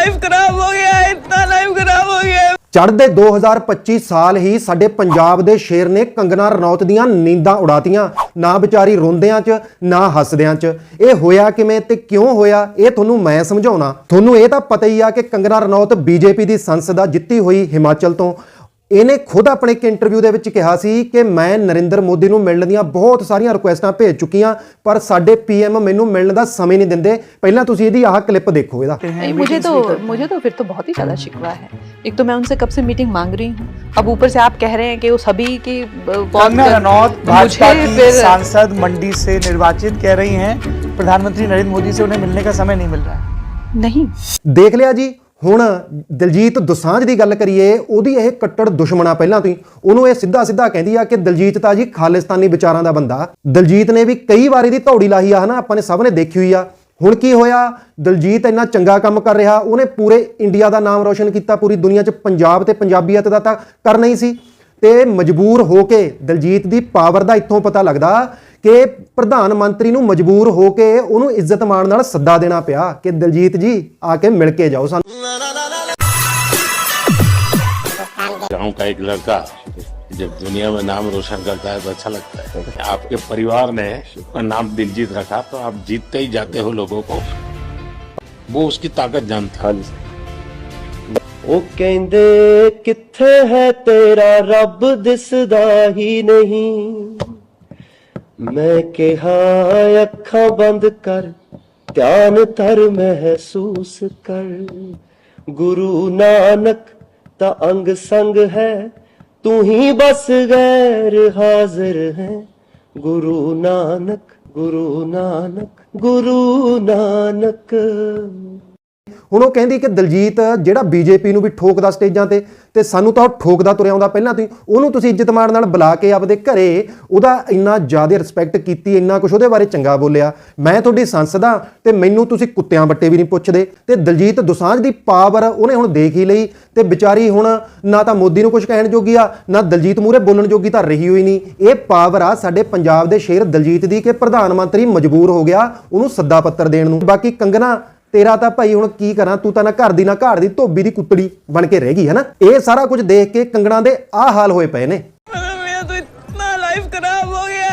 Life ਖਰਾਬ ਹੋ ਗਿਆ ਇਤਨਾ ਲਾਈਫ ਖਰਾਬ ਹੋ ਗਿਆ। ਹੈ 2025 ਸਾਲ ਹੀ ਸਾਡੇ ਪੰਜਾਬ ਦੇ ਸ਼ੇਰ ਨੇ ਕੰਗਨਾ ਰਨੌਤ ਦੀਆਂ ਨੀਂਦਾਂ ਉਡਾਤੀਆਂ, ਨਾ ਵਿਚਾਰੀ ਰੋਂਦਿਆਂ 'ਚ, ਨਾ ਹੱਸਦਿਆਂ 'ਚ। ਇਹ ਹੋਇਆ ਕਿਵੇਂ ਤੇ ਕਿਉਂ ਹੋਇਆ, ਇਹ ਤੁਹਾਨੂੰ ਮੈਂ ਸਮਝਾਉਣਾ। ਤੁਹਾਨੂੰ ਇਹ ਤਾਂ ਪਤਾ ਹੀ ਆ ਕਿ ਕੰਗਨਾ ਰਣੌਤ ਬੀਜੇਪੀ ਦੀ ਸੰਸਦ ਦਾ ਜਿੱਤੀ ਹੋਈ ਹਿਮਾਚਲ ਤੋਂ। ਇਹਨੇ ਖੁਦ ਆਪਣੇ ਇੱਕ ਇੰਟਰਵਿਊ ਦੇ ਵਿੱਚ ਕਿਹਾ ਸੀ ਕਿ ਮੈਂ ਨਰਿੰਦਰ ਮੋਦੀ ਨੂੰ ਮਿਲਣ ਦੀਆਂ ਬਹੁਤ ਸਾਰੀਆਂ ਰਿਕੁਐਸਟਾਂ ਭੇਜ ਚੁੱਕੀਆਂ ਪਰ ਸਾਡੇ ਪੀਐਮ ਮੈਨੂੰ ਮਿਲਣ ਦਾ ਸਮੇਂ ਨਹੀਂ ਦਿੰਦੇ ਪਹਿਲਾਂ ਤੁਸੀਂ ਇਹਦੀ ਆਹ ਕਲਿੱਪ ਦੇਖੋ ਇਹਦਾ नहीं मुझे तो मुझे तो फिर तो बहुत ही ज्यादा शिकवा है एक तो मैं उनसे कब से मीटिंग मांग रही हूँ अब ऊपर से आप कह रहे हैं कि वो सभी की अ, बहुत कंगना रनौत भाजपा मुझे की फिर सांसद मंडी से निर्वाचित कह रही हैं प्रधानमंत्री नरेंद्र मोदी से उन्हें मिलने का समय नहीं मिल रहा है नहीं ਦੇਖ ਲਿਆ ਜੀ ਹੁਣ ਦਲਜੀਤ ਦੋਸਾਂਝ ਦੀ ਗੱਲ ਕਰੀਏ, ਉਹਦੀ ਇਹ ਕੱਟੜ ਦੁਸ਼ਮਣ ਆ ਪਹਿਲਾਂ ਤੋਂ ਹੀ, ਉਹਨੂੰ ਇਹ ਸਿੱਧਾ ਸਿੱਧਾ ਕਹਿੰਦੀ ਆ ਕਿ ਦਲਜੀਤ ਤਾਂ ਜੀ ਖਾਲਿਸਤਾਨੀ ਵਿਚਾਰਾਂ ਦਾ ਬੰਦਾ। ਦਲਜੀਤ ਨੇ ਵੀ ਕਈ ਵਾਰੀ ਦੀ ਧੌੜੀ ਲਾਹੀ ਆ, ਹਨਾ, ਆਪਾਂ ਨੇ ਸਭ ਨੇ ਦੇਖੀ ਹੋਈ ਆ। ਹੁਣ ਕੀ ਹੋਇਆ? ਦਲਜੀਤ ਇੰਨਾ ਚੰਗਾ ਕੰਮ ਕਰ ਰਿਹਾ, ਉਹਨੇ ਪੂਰੇ ਇੰਡੀਆ ਦਾ ਨਾਮ ਰੋਸ਼ਨ ਕੀਤਾ, ਪੂਰੀ ਦੁਨੀਆ 'ਚ ਪੰਜਾਬ ਤੇ ਪੰਜਾਬੀਅਤ ਦਾ ਤਾਂ ਕਰਨਾ ਹੀ ਸੀ। ਤੇ ਮਜਬੂਰ ਹੋ ਕੇ ਦਲਜੀਤ ਦੀ ਪਾਵਰ ਦਾ ਇੱਥੋਂ ਪਤਾ ਲੱਗਦਾ ਕਿ ਪ੍ਰਧਾਨ ਮੰਤਰੀ ਨੂੰ ਮਜਬੂਰ ਹੋ ਕੇ ਉਹਨੂੰ ਇੱਜ਼ਤ ਮਾਣ ਨਾਲ ਸੱਦਾ ਦੇਣਾ ਪਿਆ ਕਿ ਦਲਜੀਤ ਜੀ ਆ ਕੇ ਮਿਲ ਕੇ ਜਾਓ ਸਾਨੂੰ। गांव का एक लड़का जब दुनिया में नाम रोशन करता है तो अच्छा लगता है आपके परिवार ने उसका नाम दिलजीत रखा तो आप जीतते ही जाते हो लोगों को वो उसकी ताकत जानता है ਉਹ ਕਹਿੰਦੇ ਕਿੱਥੇ ਹੈ ਤੇਰਾ ਰੱਬ ਦਿਸਦਾ ਹੀ ਨਹੀਂ ਮੈਂ ਕਿਹਾ ਅੱਖਾਂ ਬੰਦ ਕਰ ਧਿਆਨ ਧਰ ਮਹਿਸੂਸ ਕਰ ਗੁਰੂ ਨਾਨਕ ਤਾਂ ਅੰਗ ਸੰਗ ਹੈ, ਤੂੰ ਹੀ ਬਸ ਗੈਰ ਹਾਜ਼ਰ ਹੈ। ਗੁਰੂ ਨਾਨਕ ਗੁਰੂ ਨਾਨਕ ਗੁਰੂ ਨਾਨਕ। ਹੁਣ ਉਹ ਕਹਿੰਦੀ ਕਿ ਦਲਜੀਤ ਜਿਹੜਾ ਬੀਜੇਪੀ ਨੂੰ ਵੀ ਠੋਕਦਾ ਸਟੇਜਾਂ ਤੇ ਤੇ ਸਾਨੂੰ ਤਾਂ ਉਹ ਠੋਕਦਾ ਤੁਰਿਆ ਆਉਂਦਾ ਪਹਿਲਾਂ ਤੋਂ ਉਹਨੂੰ ਤੁਸੀਂ ਇੱਜ਼ਤ ਮਾਣ ਨਾਲ ਬੁਲਾ ਕੇ ਆਪਦੇ ਘਰੇ ਉਹਦਾ ਇੰਨਾ ਜ਼ਿਆਦਾ ਰਿਸਪੈਕਟ ਕੀਤੀ, ਇੰਨਾ ਕੁਝ ਉਹਦੇ ਬਾਰੇ ਚੰਗਾ ਬੋਲਿਆ। ਮੈਂ ਤੁਹਾਡੀ ਸੰਸਦ ਆ ਤੇ ਮੈਨੂੰ ਤੁਸੀਂ ਕੁੱਤਿਆਂ ਬੱਟੇ ਵੀ ਨਹੀਂ ਪੁੱਛਦੇ। ਤੇ ਦਲਜੀਤ ਦੋਸਾਂਝ ਦੀ ਪਾਵਰ ਉਹਨੇ ਹੁਣ ਦੇਖ ਹੀ ਲਈ ਤੇ ਵਿਚਾਰੀ ਹੁਣ ਨਾ ਤਾਂ ਮੋਦੀ ਨੂੰ ਕੁਝ ਕਹਿਣ ਜੋਗੀ ਆ, ਨਾ ਦਲਜੀਤ ਮੂਰੇ ਬੋਲਣ ਜੋਗੀ ਤਾਂ ਰਹੀ ਹੋਈ ਨਹੀਂ। ਇਹ ਪਾਵਰ ਆ ਸਾਡੇ ਪੰਜਾਬ ਦੇ ਸ਼ੇਰ ਦਲਜੀਤ ਦੀ ਕਿ ਪ੍ਰਧਾਨ ਮੰਤਰੀ ਮਜਬੂਰ ਹੋ ਗਿਆ ਉਹਨੂੰ ਸੱਦਾ ਪੱਤਰ ਦੇਣ ਨੂੰ। ਬਾਕੀ ਕੰਗਨਾ ਤੇਰਾ ਤਾਂ ਭਾਈ ਹੁਣ ਕੀ ਕਰਾਂ? ਤੂੰ ਤਾਂ ਨਾ ਘਰ ਦੀ ਨਾ ਘਾੜ ਦੀ, ਧੋਬੀ ਦੀ ਕੁੱਤੜੀ ਬਣ ਕੇ ਰਹਿ ਗਈ ਹੈ ਨਾ? ਇਹ ਸਾਰਾ ਕੁਝ ਦੇਖ ਕੇ ਕੰਗਣਾ ਦੇ ਆਹ ਹਾਲ ਹੋਏ ਪਏ ਨੇ। ਮੇਰਾ ਤਾਂ ਇਤਨਾ ਲਾਈਫ ਖਰਾਬ ਹੋ ਗਿਆ